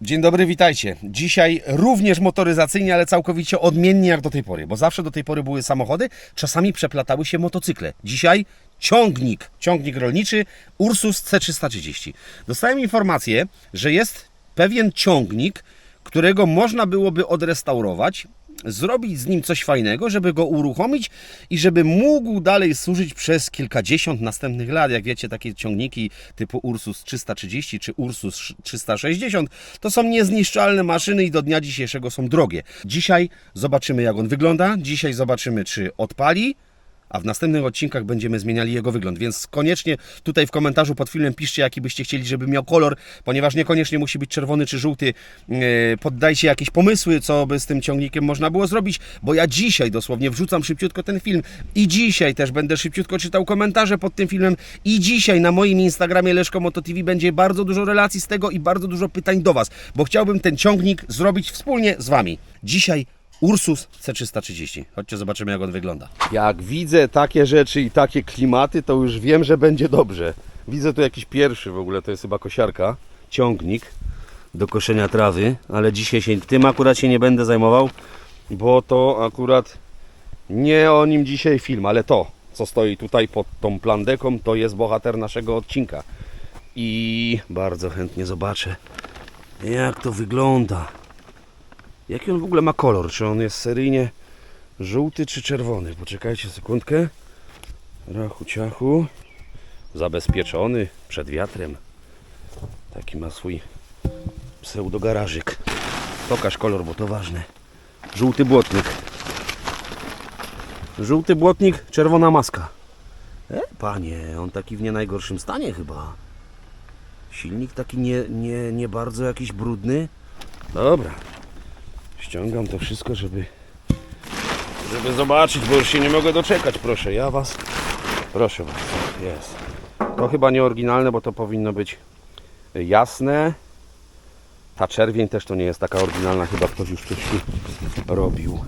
Dzień dobry, witajcie. Dzisiaj również motoryzacyjnie, ale całkowicie odmiennie jak do tej pory, bo zawsze do tej pory były samochody, czasami przeplatały się motocykle. Dzisiaj ciągnik, ciągnik rolniczy Ursus C330. Dostałem informację, że jest pewien ciągnik, którego można byłoby odrestaurować, zrobić z nim coś fajnego, żeby go uruchomić i żeby mógł dalej służyć przez kilkadziesiąt następnych lat. Jak wiecie, takie ciągniki typu Ursus 330 czy Ursus 360 to są niezniszczalne maszyny i do dnia dzisiejszego są drogie. Dzisiaj zobaczymy, jak on wygląda. Dzisiaj zobaczymy, czy odpali. A w następnych odcinkach będziemy zmieniali jego wygląd, więc koniecznie tutaj w komentarzu pod filmem piszcie, jaki byście chcieli, żeby miał kolor, ponieważ niekoniecznie musi być czerwony czy żółty. Yy, Poddajcie jakieś pomysły, co by z tym ciągnikiem można było zrobić, bo ja dzisiaj dosłownie wrzucam szybciutko ten film i dzisiaj też będę szybciutko czytał komentarze pod tym filmem i dzisiaj na moim Instagramie Leszko Moto TV będzie bardzo dużo relacji z tego i bardzo dużo pytań do Was, bo chciałbym ten ciągnik zrobić wspólnie z Wami. Dzisiaj Ursus C330. Chodźcie, zobaczymy jak on wygląda. Jak widzę takie rzeczy i takie klimaty, to już wiem, że będzie dobrze. Widzę tu jakiś pierwszy w ogóle, to jest chyba kosiarka, ciągnik do koszenia trawy, ale dzisiaj się tym akurat się nie będę zajmował, bo to akurat nie o nim dzisiaj film, ale to, co stoi tutaj pod tą plandeką, to jest bohater naszego odcinka. I bardzo chętnie zobaczę, jak to wygląda. Jaki on w ogóle ma kolor? Czy on jest seryjnie żółty czy czerwony? Poczekajcie sekundkę. Rachu ciachu. Zabezpieczony przed wiatrem. Taki ma swój pseudogarażyk. Pokaż kolor, bo to ważne. Żółty błotnik. Żółty błotnik, czerwona maska. E, panie, on taki w nie najgorszym stanie chyba. Silnik taki nie, nie, nie bardzo jakiś brudny. Dobra, Ściągam to wszystko, żeby żeby zobaczyć, bo już się nie mogę doczekać. Proszę, ja was. Proszę was. Jest. To chyba nie oryginalne, bo to powinno być jasne. Ta czerwień też to nie jest taka oryginalna, chyba ktoś już tu robił.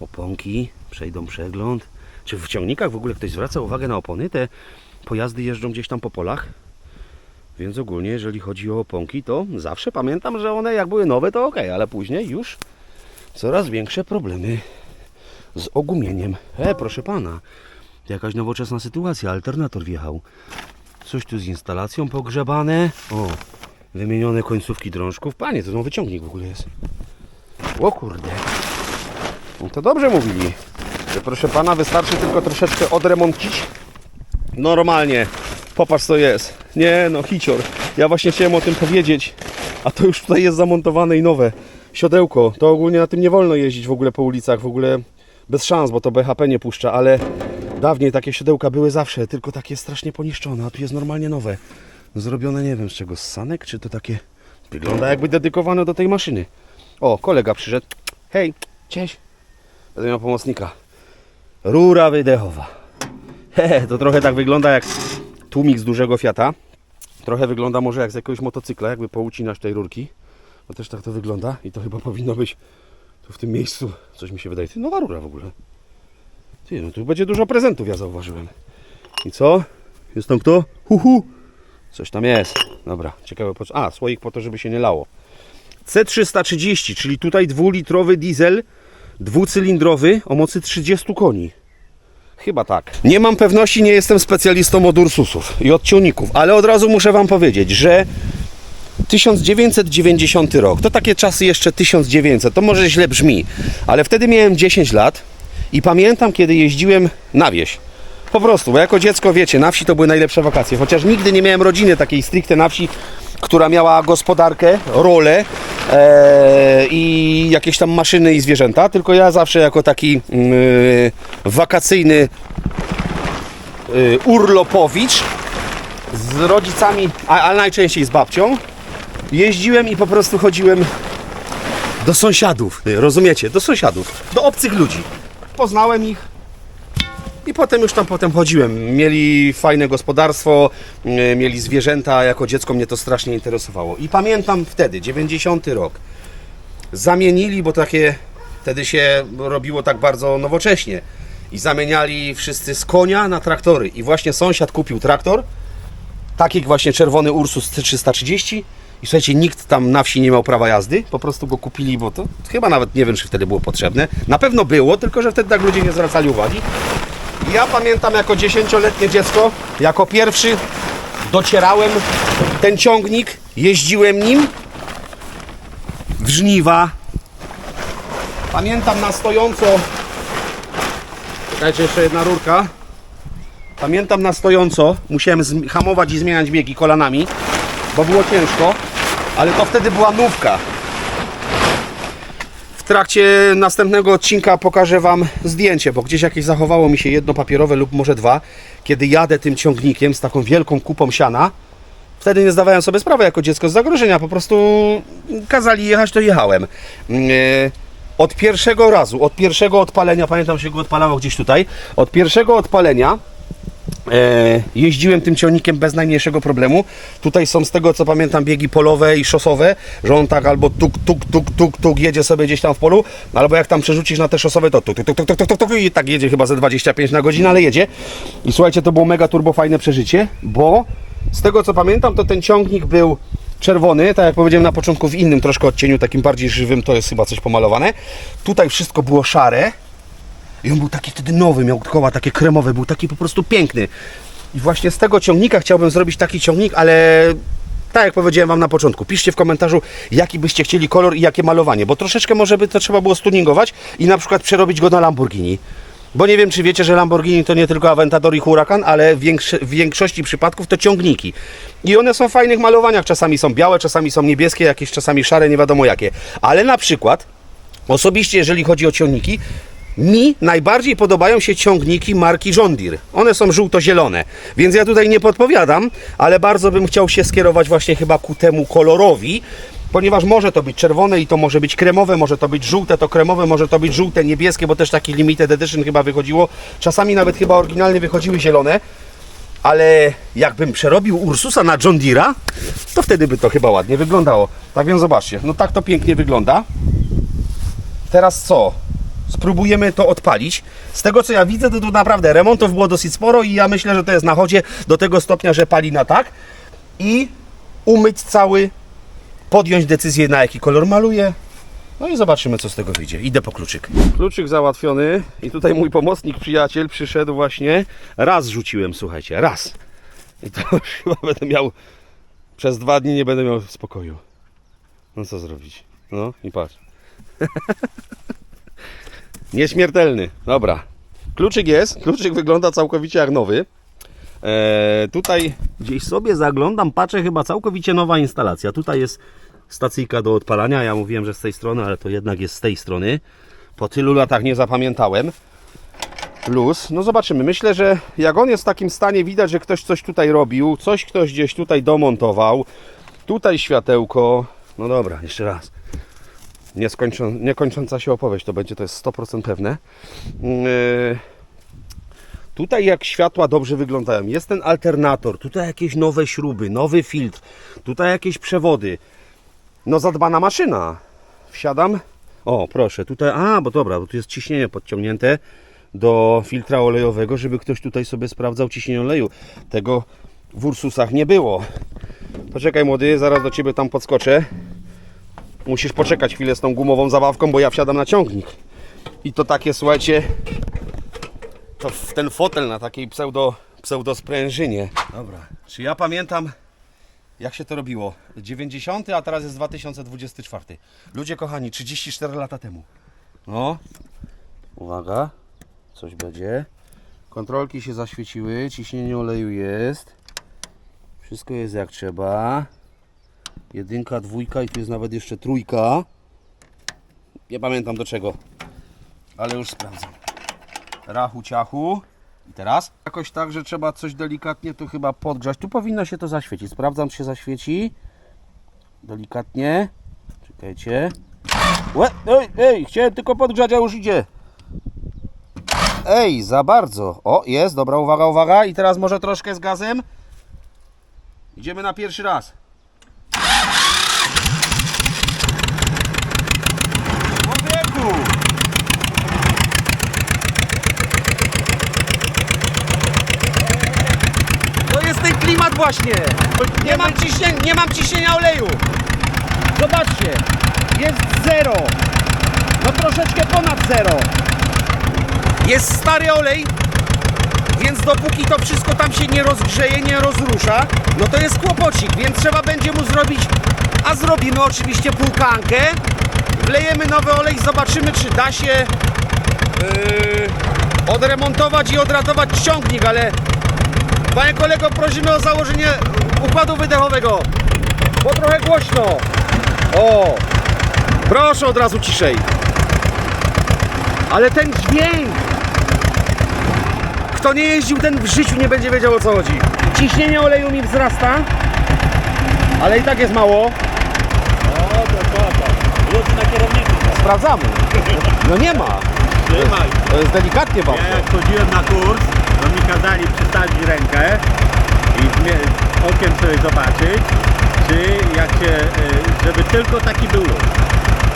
Oponki przejdą przegląd. Czy w ciągnikach w ogóle ktoś zwraca uwagę na opony? Te pojazdy jeżdżą gdzieś tam po polach. Więc ogólnie, jeżeli chodzi o oponki, to zawsze pamiętam, że one jak były nowe, to ok, ale później już coraz większe problemy z ogumieniem. E, proszę pana, jakaś nowoczesna sytuacja, alternator wjechał. Coś tu z instalacją pogrzebane. O, wymienione końcówki drążków. Panie, to nowy ciągnik w ogóle jest. O kurde. No to dobrze mówili, że proszę pana, wystarczy tylko troszeczkę odremoncić. Normalnie. Popatrz co jest. Nie no, hicior. Ja właśnie chciałem o tym powiedzieć. A to już tutaj jest zamontowane i nowe. Siodełko. To ogólnie na tym nie wolno jeździć w ogóle po ulicach. W ogóle bez szans, bo to BHP nie puszcza, ale dawniej takie siodełka były zawsze, tylko takie strasznie poniszczone, a tu jest normalnie nowe. Zrobione nie wiem z czego, z sanek, czy to takie... Wygląda jakby dedykowane do tej maszyny. O, kolega przyszedł. Hej, cześć. Będę miał pomocnika. Rura wydechowa. Hehe, to trochę tak wygląda jak tłumik z dużego Fiata. Trochę wygląda może jak z jakiegoś motocykla, jakby poucinać tej rurki. No też tak to wygląda i to chyba powinno być tu w tym miejscu. Coś mi się wydaje. Ty, nowa rura w ogóle. Ty, no tu będzie dużo prezentów, ja zauważyłem. I co? Jest tam kto? Hu, hu. Coś tam jest. Dobra, ciekawe po. A, słoik po to, żeby się nie lało. C330, czyli tutaj dwulitrowy diesel dwucylindrowy o mocy 30 koni. Chyba tak. Nie mam pewności, nie jestem specjalistą od Ursusów i od ciągników, ale od razu muszę Wam powiedzieć, że 1990 rok, to takie czasy jeszcze 1900, to może źle brzmi, ale wtedy miałem 10 lat i pamiętam, kiedy jeździłem na wieś. Po prostu, bo jako dziecko, wiecie, na wsi to były najlepsze wakacje, chociaż nigdy nie miałem rodziny takiej stricte na wsi, która miała gospodarkę, rolę e, i jakieś tam maszyny i zwierzęta, tylko ja zawsze jako taki mm, wakacyjny y, urlopowicz z rodzicami, a, a najczęściej z babcią, jeździłem i po prostu chodziłem do sąsiadów, y, rozumiecie, do sąsiadów, do obcych ludzi. Poznałem ich, i potem już tam potem chodziłem. Mieli fajne gospodarstwo, y, mieli zwierzęta. Jako dziecko mnie to strasznie interesowało. I pamiętam wtedy, 90 rok. Zamienili, bo takie wtedy się robiło tak bardzo nowocześnie. I zamieniali wszyscy z konia na traktory. I właśnie sąsiad kupił traktor, taki właśnie czerwony Ursus C330 I słuchajcie, nikt tam na wsi nie miał prawa jazdy, po prostu go kupili, bo to chyba nawet nie wiem, czy wtedy było potrzebne. Na pewno było, tylko że wtedy tak ludzie nie zwracali uwagi. Ja pamiętam jako dziesięcioletnie dziecko, jako pierwszy docierałem ten ciągnik, jeździłem nim w żniwa. Pamiętam na stojąco. Czekajcie, jeszcze jedna rurka. Pamiętam na stojąco, musiałem hamować i zmieniać biegi kolanami, bo było ciężko, ale to wtedy była nówka. W trakcie następnego odcinka pokażę Wam zdjęcie, bo gdzieś jakieś zachowało mi się jedno papierowe lub może dwa, kiedy jadę tym ciągnikiem z taką wielką kupą siana. Wtedy nie zdawałem sobie sprawy jako dziecko z zagrożenia, po prostu kazali jechać, to jechałem. Yy, Od pierwszego razu, od pierwszego odpalenia, pamiętam się go odpalało gdzieś tutaj, od pierwszego odpalenia E, jeździłem tym ciągnikiem bez najmniejszego problemu. Tutaj są z tego co pamiętam biegi polowe i szosowe, że on tak albo tuk, tuk, tuk, tuk, tuk jedzie sobie gdzieś tam w polu, albo jak tam przerzucisz na te szosowe, to tuk, tuk, tuk, tuk, tuk, tuk, tuk i tak jedzie chyba ze 25 na godzinę, ale jedzie. I słuchajcie, to było mega turbo fajne przeżycie, bo z tego co pamiętam, to ten ciągnik był czerwony, tak jak powiedziałem na początku, w innym troszkę odcieniu, takim bardziej żywym, to jest chyba coś pomalowane. Tutaj wszystko było szare, i on był taki wtedy nowy, miał koła takie kremowe, był taki po prostu piękny. I właśnie z tego ciągnika chciałbym zrobić taki ciągnik, ale tak jak powiedziałem Wam na początku, piszcie w komentarzu, jaki byście chcieli kolor i jakie malowanie, bo troszeczkę może by to trzeba było stuningować i na przykład przerobić go na Lamborghini. Bo nie wiem, czy wiecie, że Lamborghini to nie tylko Aventador i Huracan, ale w, w większości przypadków to ciągniki. I one są w fajnych malowaniach, czasami są białe, czasami są niebieskie, jakieś czasami szare, nie wiadomo jakie. Ale na przykład Osobiście, jeżeli chodzi o ciągniki, mi najbardziej podobają się ciągniki marki John Deere. One są żółto-zielone, więc ja tutaj nie podpowiadam, ale bardzo bym chciał się skierować właśnie chyba ku temu kolorowi, ponieważ może to być czerwone i to może być kremowe, może to być żółte, to kremowe, może to być żółte, niebieskie, bo też taki limited edition chyba wychodziło. Czasami nawet chyba oryginalnie wychodziły zielone. Ale jakbym przerobił Ursusa na John Deere'a, to wtedy by to chyba ładnie wyglądało. Tak więc zobaczcie, no tak to pięknie wygląda. Teraz co? Spróbujemy to odpalić. Z tego co ja widzę, to tu naprawdę remontów było dosyć sporo i ja myślę, że to jest na chodzie do tego stopnia, że pali na tak. I umyć cały, podjąć decyzję na jaki kolor maluję. No i zobaczymy co z tego wyjdzie. Idę po kluczyk. Kluczyk załatwiony i tutaj mój pomocnik, przyjaciel przyszedł właśnie. Raz rzuciłem, słuchajcie, raz. I to już chyba będę miał, przez dwa dni nie będę miał spokoju. No co zrobić? No i patrz. Nieśmiertelny. Dobra. Kluczyk jest. Kluczyk wygląda całkowicie jak nowy. Eee, tutaj gdzieś sobie zaglądam, patrzę, chyba całkowicie nowa instalacja. Tutaj jest stacyjka do odpalania. Ja mówiłem, że z tej strony, ale to jednak jest z tej strony. Po tylu latach nie zapamiętałem. Plus, no zobaczymy. Myślę, że jak on jest w takim stanie, widać, że ktoś coś tutaj robił, coś ktoś gdzieś tutaj domontował. Tutaj światełko. No dobra, jeszcze raz nieskończą, niekończąca się opowieść to będzie, to jest 100% pewne. Yy, Tutaj jak światła dobrze wyglądają, jest ten alternator, tutaj jakieś nowe śruby, nowy filtr, tutaj jakieś przewody. No zadbana maszyna. Wsiadam. O, proszę, tutaj, a, bo dobra, bo tu jest ciśnienie podciągnięte do filtra olejowego, żeby ktoś tutaj sobie sprawdzał ciśnienie oleju. Tego w Ursusach nie było. Poczekaj młody, zaraz do Ciebie tam podskoczę. Musisz poczekać chwilę z tą gumową zabawką, bo ja wsiadam na ciągnik. I to takie, słuchajcie, to w ten fotel na takiej pseudo, pseudosprężynie. Dobra, czy ja pamiętam, jak się to robiło? 90, a teraz jest 2024. Ludzie kochani, 34 lata temu. No, uwaga, coś będzie. Kontrolki się zaświeciły, ciśnienie oleju jest. Wszystko jest jak trzeba. Jedynka, dwójka i tu jest nawet jeszcze trójka. Nie pamiętam do czego, ale już sprawdzam. Rachu, ciachu. I teraz? Jakoś tak, że trzeba coś delikatnie tu chyba podgrzać. Tu powinno się to zaświecić. Sprawdzam, czy się zaświeci. Delikatnie. Czekajcie. Łe, ej, ej, chciałem tylko podgrzać, a już idzie. Ej, za bardzo. O, jest, dobra, uwaga, uwaga. I teraz może troszkę z gazem. Idziemy na pierwszy raz. Człowieku! Właśnie! Nie mam, ciśnienia, nie mam ciśnienia oleju! Zobaczcie, jest zero. No troszeczkę ponad zero. Jest stary olej, więc dopóki to wszystko tam się nie rozgrzeje, nie rozrusza, no to jest kłopocik, więc trzeba będzie mu zrobić, a zrobimy oczywiście płukankę, wlejemy nowy olej, zobaczymy czy da się yy, odremontować i odratować ciągnik, ale panie kolego prosimy o założenie układu wydechowego, bo trochę głośno. O, proszę od razu ciszej. Ale ten dźwięk kto nie jeździł, ten w życiu nie będzie wiedział o co chodzi. Ciśnienie oleju mi wzrasta, ale i tak jest mało. O, to to? Ludzi na kierowniku. Sprawdzamy. No nie ma. Trzymaj. To jest delikatnie Ja bardzo. jak chodziłem na kurs, to mi kazali przystawić rękę i okiem sobie zobaczyć, czy jak się, y, żeby tylko taki był lód.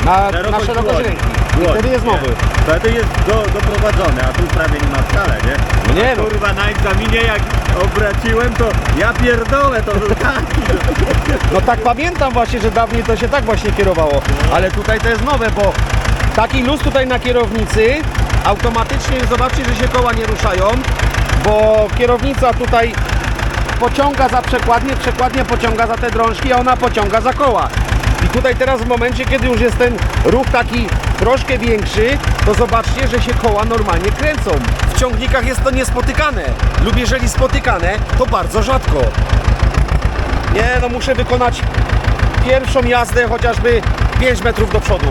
Na, na Szerokość szerokość dłoni. ręki. I wtedy jest nie. nowy. Wtedy jest do, doprowadzony, a tu prawie nie ma wcale, nie? No nie no. Kurwa, na egzaminie jak obraciłem, to ja pierdolę, to był taki. No tak pamiętam właśnie, że dawniej to się tak właśnie kierowało. Ale tutaj to jest nowe, bo taki luz tutaj na kierownicy automatycznie zobaczcie, że się koła nie ruszają, bo kierownica tutaj pociąga za przekładnię, przekładnia pociąga za te drążki, a ona pociąga za koła. I tutaj teraz w momencie, kiedy już jest ten ruch taki troszkę większy, to zobaczcie, że się koła normalnie kręcą. W ciągnikach jest to niespotykane lub jeżeli spotykane, to bardzo rzadko. Nie, no muszę wykonać pierwszą jazdę chociażby 5 metrów do przodu.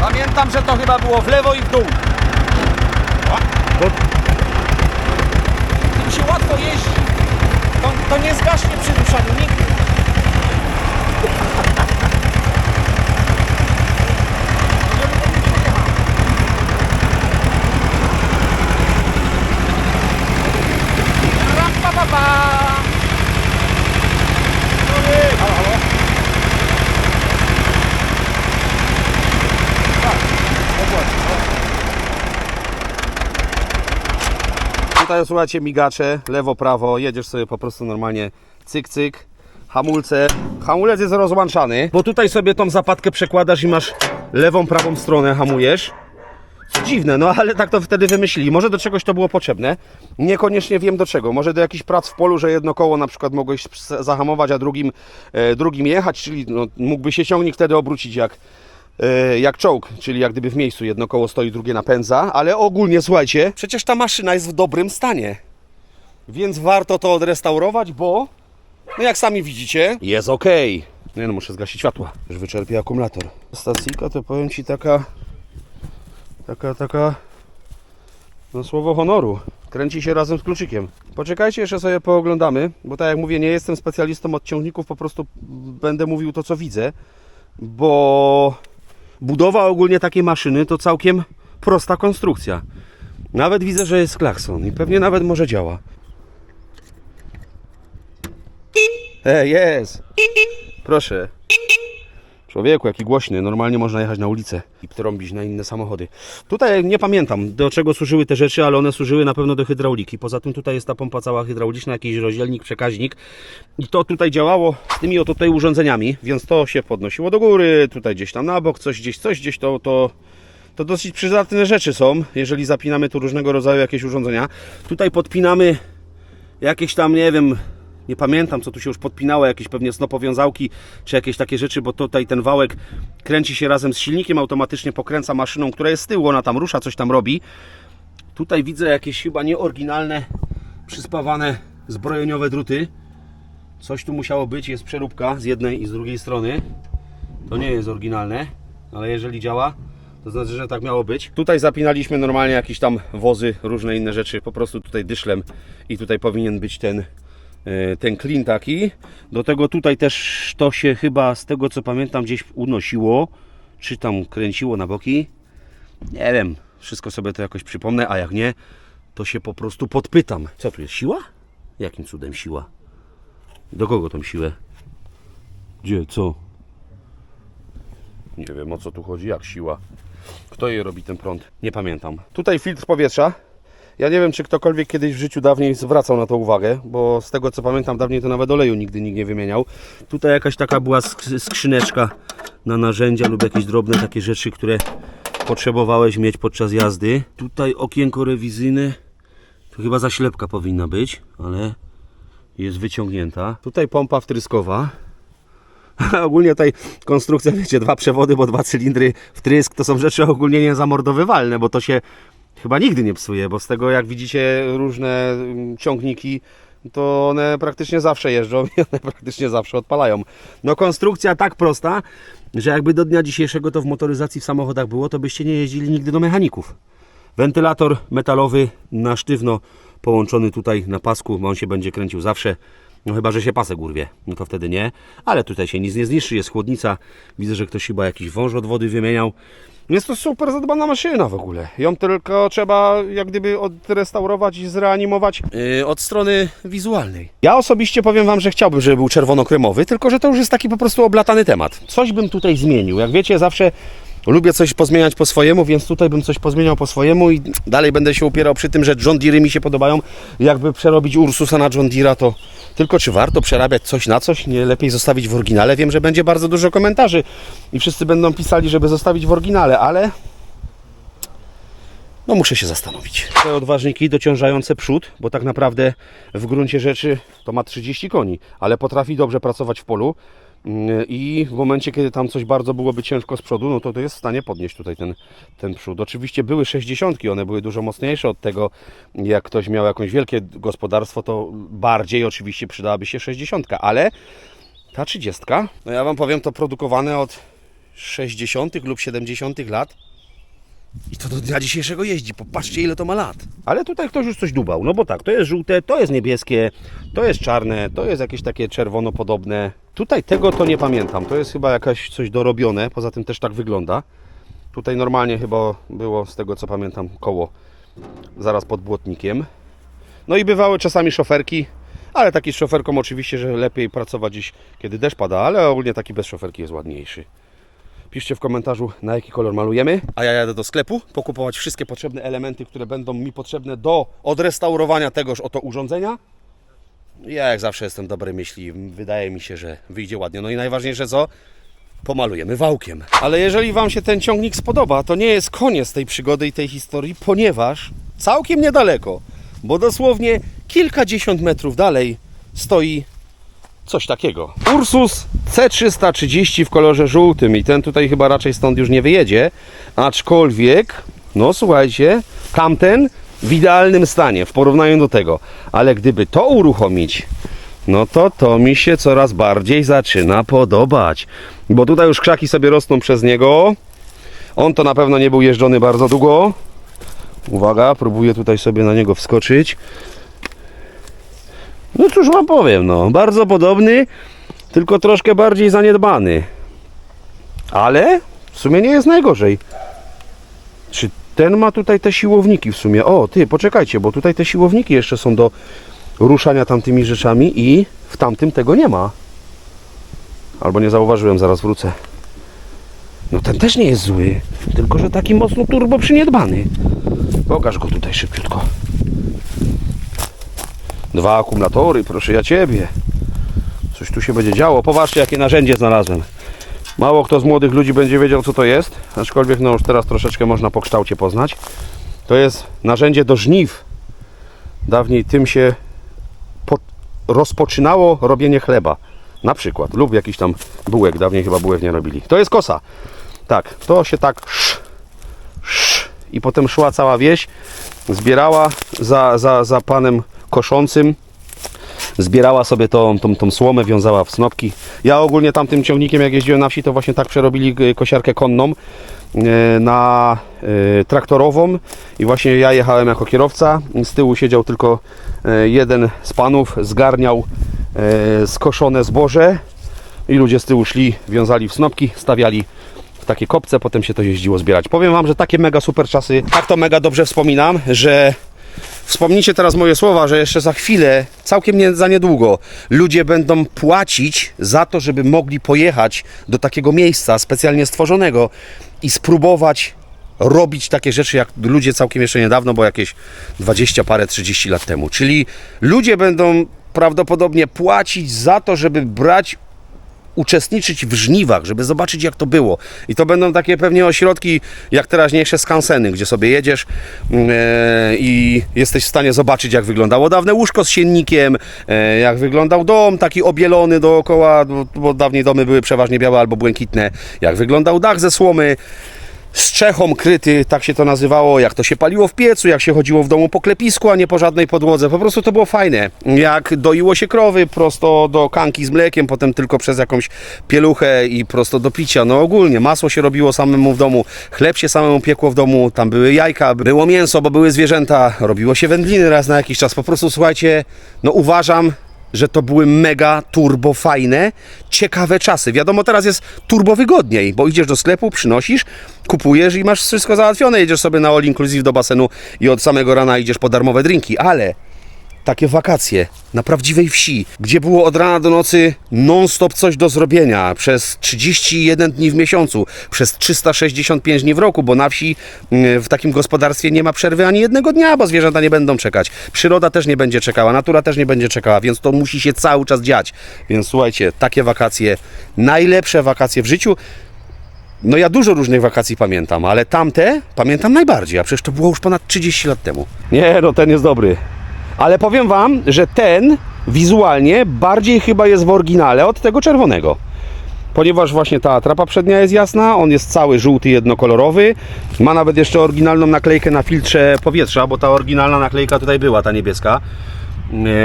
Pamiętam, że to chyba było w lewo i w dół. Bo tym się łatwo jeździ. To, to nie zgaśnie przy duszaniu nigdy. Tutaj słuchajcie migacze, lewo, prawo, jedziesz sobie po prostu normalnie cyk, cyk. Hamulce. Hamulec jest rozłączany, bo tutaj sobie tą zapadkę przekładasz i masz lewą, prawą stronę hamujesz. Dziwne, no ale tak to wtedy wymyślili. Może do czegoś to było potrzebne. Niekoniecznie wiem do czego. Może do jakichś prac w polu, że jedno koło na przykład mogłeś zahamować, a drugim, e, drugim jechać, czyli no, mógłby się ciągnik wtedy obrócić jak, jak czołg, czyli jak gdyby w miejscu jedno koło stoi, drugie napędza, ale ogólnie słuchajcie, przecież ta maszyna jest w dobrym stanie. Więc warto to odrestaurować, bo no jak sami widzicie, jest ok. Nie no, muszę zgasić światła, już wyczerpie akumulator. Stacyjka to powiem Ci taka, taka, taka, no słowo honoru. Kręci się razem z kluczykiem. Poczekajcie, jeszcze sobie pooglądamy, bo tak jak mówię, nie jestem specjalistą od ciągników, po prostu będę mówił to, co widzę, bo budowa ogólnie takiej maszyny to całkiem prosta konstrukcja. Nawet widzę, że jest klakson i pewnie nawet może działa. E, jest! Proszę. Człowieku, jaki głośny. Normalnie można jechać na ulicę i trąbić na inne samochody. Tutaj nie pamiętam, do czego służyły te rzeczy, ale one służyły na pewno do hydrauliki. Poza tym tutaj jest ta pompa cała hydrauliczna, jakiś rozdzielnik, przekaźnik. I to tutaj działało z tymi oto tutaj urządzeniami, więc to się podnosiło do góry, tutaj gdzieś tam na bok, coś gdzieś, coś gdzieś to, to, to dosyć przydatne rzeczy są, jeżeli zapinamy tu różnego rodzaju jakieś urządzenia. Tutaj podpinamy jakieś tam, nie wiem, nie pamiętam co tu się już podpinało, jakieś pewnie snopowiązałki czy jakieś takie rzeczy, bo tutaj ten wałek kręci się razem z silnikiem, automatycznie pokręca maszyną, która jest z tyłu, ona tam rusza, coś tam robi. Tutaj widzę jakieś chyba nieoryginalne, przyspawane zbrojeniowe druty. Coś tu musiało być, jest przeróbka z jednej i z drugiej strony. To nie jest oryginalne, ale jeżeli działa, to znaczy, że tak miało być. Tutaj zapinaliśmy normalnie jakieś tam wozy, różne inne rzeczy, po prostu tutaj dyszlem i tutaj powinien być ten, ten klin taki. Do tego tutaj też to się chyba z tego co pamiętam gdzieś unosiło, czy tam kręciło na boki. Nie wiem, wszystko sobie to jakoś przypomnę, a jak nie, to się po prostu podpytam. Co tu jest, siła? Jakim cudem siła? Do kogo tą siłę? Gdzie, co? Nie wiem o co tu chodzi, jak siła. Kto jej robi ten prąd? Nie pamiętam. Tutaj filtr powietrza. Ja nie wiem, czy ktokolwiek kiedyś w życiu dawniej zwracał na to uwagę, bo z tego co pamiętam, dawniej to nawet oleju nigdy nikt nie wymieniał. Tutaj jakaś taka była sk- skrzyneczka na narzędzia lub jakieś drobne takie rzeczy, które potrzebowałeś mieć podczas jazdy. Tutaj okienko rewizyjne. Tu chyba zaślepka powinna być, ale jest wyciągnięta. Tutaj pompa wtryskowa. ogólnie tutaj konstrukcja, wiecie, dwa przewody, bo dwa cylindry, wtrysk, to są rzeczy ogólnie niezamordowywalne, bo to się chyba nigdy nie psuje, bo z tego jak widzicie różne mm, ciągniki, to one praktycznie zawsze jeżdżą i one praktycznie zawsze odpalają. No konstrukcja tak prosta, że jakby do dnia dzisiejszego to w motoryzacji w samochodach było, to byście nie jeździli nigdy do mechaników. Wentylator metalowy na sztywno połączony tutaj na pasku, on się będzie kręcił zawsze. No chyba, że się pasek urwie, no to wtedy nie. Ale tutaj się nic nie zniszczy, jest chłodnica. Widzę, że ktoś chyba jakiś wąż od wody wymieniał. Jest to super zadbana maszyna w ogóle. Ją tylko trzeba jak gdyby odrestaurować i zreanimować yy, od strony wizualnej. Ja osobiście powiem Wam, że chciałbym, żeby był czerwono-kremowy, tylko że to już jest taki po prostu oblatany temat. Coś bym tutaj zmienił. Jak wiecie, zawsze lubię coś pozmieniać po swojemu, więc tutaj bym coś pozmieniał po swojemu i dalej będę się upierał przy tym, że John Deere mi się podobają. Jakby przerobić Ursusa na John Deere'a, to tylko czy warto przerabiać coś na coś? Nie lepiej zostawić w oryginale? Wiem, że będzie bardzo dużo komentarzy i wszyscy będą pisali, żeby zostawić w oryginale, ale no muszę się zastanowić. Te odważniki dociążające przód, bo tak naprawdę w gruncie rzeczy to ma 30 koni, ale potrafi dobrze pracować w polu i w momencie, kiedy tam coś bardzo byłoby ciężko z przodu, no to to jest w stanie podnieść tutaj ten, ten przód. Oczywiście były 60, one były dużo mocniejsze od tego, jak ktoś miał jakieś wielkie gospodarstwo, to bardziej oczywiście przydałaby się 60, ale ta 30, no ja Wam powiem, to produkowane od 60 lub 70 lat i to do dnia dzisiejszego jeździ. Popatrzcie, ile to ma lat. Ale tutaj ktoś już coś dubał. No bo tak, to jest żółte, to jest niebieskie, to jest czarne, to jest jakieś takie czerwono-podobne. Tutaj tego to nie pamiętam. To jest chyba jakaś coś dorobione. Poza tym też tak wygląda. Tutaj normalnie chyba było, z tego co pamiętam, koło zaraz pod błotnikiem. No i bywały czasami szoferki, ale taki z szoferką oczywiście, że lepiej pracować dziś, kiedy deszcz pada, ale ogólnie taki bez szoferki jest ładniejszy. Piszcie w komentarzu, na jaki kolor malujemy. A ja jadę do sklepu pokupować wszystkie potrzebne elementy, które będą mi potrzebne do odrestaurowania tegoż oto urządzenia. Ja jak zawsze jestem dobrej myśli. Wydaje mi się, że wyjdzie ładnie. No i najważniejsze co? Pomalujemy wałkiem. Ale jeżeli Wam się ten ciągnik spodoba, to nie jest koniec tej przygody i tej historii, ponieważ całkiem niedaleko, bo dosłownie kilkadziesiąt metrów dalej stoi coś takiego. Ursus C330 w kolorze żółtym i ten tutaj chyba raczej stąd już nie wyjedzie, aczkolwiek, no słuchajcie, tamten w idealnym stanie w porównaniu do tego, ale gdyby to uruchomić, no to to mi się coraz bardziej zaczyna podobać, bo tutaj już krzaki sobie rosną przez niego, on to na pewno nie był jeżdżony bardzo długo, uwaga, próbuję tutaj sobie na niego wskoczyć, no cóż wam powiem, no, bardzo podobny, tylko troszkę bardziej zaniedbany. Ale w sumie nie jest najgorzej. Czy ten ma tutaj te siłowniki w sumie? O, ty, poczekajcie, bo tutaj te siłowniki jeszcze są do ruszania tamtymi rzeczami i w tamtym tego nie ma. Albo nie zauważyłem, zaraz wrócę. No ten też nie jest zły, tylko że taki mocno turbo przyniedbany. Pokaż go tutaj szybciutko. Dwa akumulatory, proszę ja Ciebie. Coś tu się będzie działo. Poważnie, jakie narzędzie znalazłem. Mało kto z młodych ludzi będzie wiedział, co to jest, aczkolwiek no już teraz troszeczkę można po kształcie poznać. To jest narzędzie do żniw. Dawniej tym się po... rozpoczynało robienie chleba. Na przykład, lub jakiś tam bułek. Dawniej chyba bułek nie robili. To jest kosa. Tak, to się tak sz, sz, i potem szła cała wieś, zbierała za, za, za panem koszącym, zbierała sobie tą, tą, tą słomę, wiązała w snopki. Ja ogólnie tamtym ciągnikiem, jak jeździłem na wsi, to właśnie tak przerobili e, kosiarkę konną e, na e, traktorową i właśnie ja jechałem jako kierowca. Z tyłu siedział tylko jeden z panów, zgarniał skoszone zboże i ludzie z tyłu szli, wiązali w snopki, stawiali w takie kopce, potem się to jeździło zbierać. Powiem Wam, że takie mega super czasy, tak to mega dobrze wspominam, że Wspomnijcie teraz moje słowa, że jeszcze za chwilę, całkiem nie, za niedługo, ludzie będą płacić za to, żeby mogli pojechać do takiego miejsca specjalnie stworzonego i spróbować robić takie rzeczy jak ludzie całkiem jeszcze niedawno, bo jakieś 20 parę, 30 lat temu. Czyli ludzie będą prawdopodobnie płacić za to, żeby brać uczestniczyć w żniwach, żeby zobaczyć jak to było. I to będą takie pewnie ośrodki jak teraźniejsze skanseny, gdzie sobie jedziesz mm, e, i jesteś w stanie zobaczyć jak wyglądało dawne łóżko z siennikiem, e, jak wyglądał dom taki obielony dookoła, bo, bo dawniej domy były przeważnie białe albo błękitne, jak wyglądał dach ze słomy, z kryty, tak się to nazywało, jak to się paliło w piecu, jak się chodziło w domu po klepisku, a nie po żadnej podłodze. Po prostu to było fajne. Jak doiło się krowy prosto do kanki z mlekiem, potem tylko przez jakąś pieluchę i prosto do picia. No ogólnie masło się robiło samemu w domu, chleb się samemu piekło w domu, tam były jajka, było mięso, bo były zwierzęta, robiło się wędliny raz na jakiś czas. Po prostu słuchajcie, no uważam, że to były mega turbo fajne, ciekawe czasy. Wiadomo, teraz jest turbo wygodniej, bo idziesz do sklepu, przynosisz, kupujesz i masz wszystko załatwione. Jedziesz sobie na all inclusive do basenu i od samego rana idziesz po darmowe drinki, ale takie wakacje na prawdziwej wsi, gdzie było od rana do nocy non-stop coś do zrobienia przez 31 dni w miesiącu, przez 365 dni w roku, bo na wsi mm, w takim gospodarstwie nie ma przerwy ani jednego dnia, bo zwierzęta nie będą czekać. Przyroda też nie będzie czekała, natura też nie będzie czekała, więc to musi się cały czas dziać. Więc słuchajcie, takie wakacje, najlepsze wakacje w życiu. No ja dużo różnych wakacji pamiętam, ale tamte pamiętam najbardziej, a przecież to było już ponad 30 lat temu. Nie, no ten jest dobry. Ale powiem Wam, że ten wizualnie bardziej chyba jest w oryginale od tego czerwonego. Ponieważ właśnie ta atrapa przednia jest jasna, on jest cały żółty, jednokolorowy. Ma nawet jeszcze oryginalną naklejkę na filtrze powietrza, bo ta oryginalna naklejka tutaj była, ta niebieska.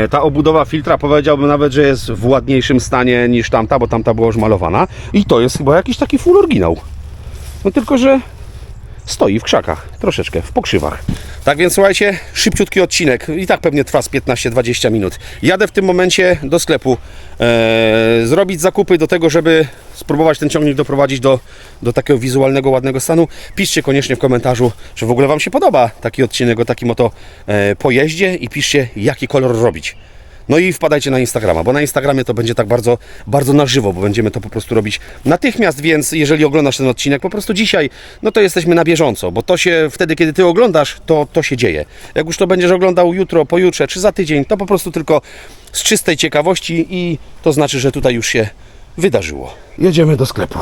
E, Ta obudowa filtra powiedziałbym nawet, że jest w ładniejszym stanie niż tamta, bo tamta była już malowana. I to jest chyba jakiś taki full oryginał. No tylko, że stoi w krzakach, troszeczkę, w pokrzywach. Tak więc słuchajcie, szybciutki odcinek. I tak pewnie trwa z 15-20 minut. Jadę w tym momencie do sklepu e, zrobić zakupy do tego, żeby spróbować ten ciągnik doprowadzić do, do takiego wizualnego, ładnego stanu. Piszcie koniecznie w komentarzu, czy w ogóle Wam się podoba taki odcinek o takim oto e, pojeździe i piszcie, jaki kolor robić. No i wpadajcie na Instagrama, bo na Instagramie to będzie tak bardzo, bardzo na żywo, bo będziemy to po prostu robić natychmiast, więc jeżeli oglądasz ten odcinek po prostu dzisiaj, no to jesteśmy na bieżąco, bo to się wtedy, kiedy ty oglądasz, to, to się dzieje. Jak już to będziesz oglądał jutro, pojutrze czy za tydzień, to po prostu tylko z czystej ciekawości i to znaczy, że tutaj już się wydarzyło. Jedziemy do sklepu.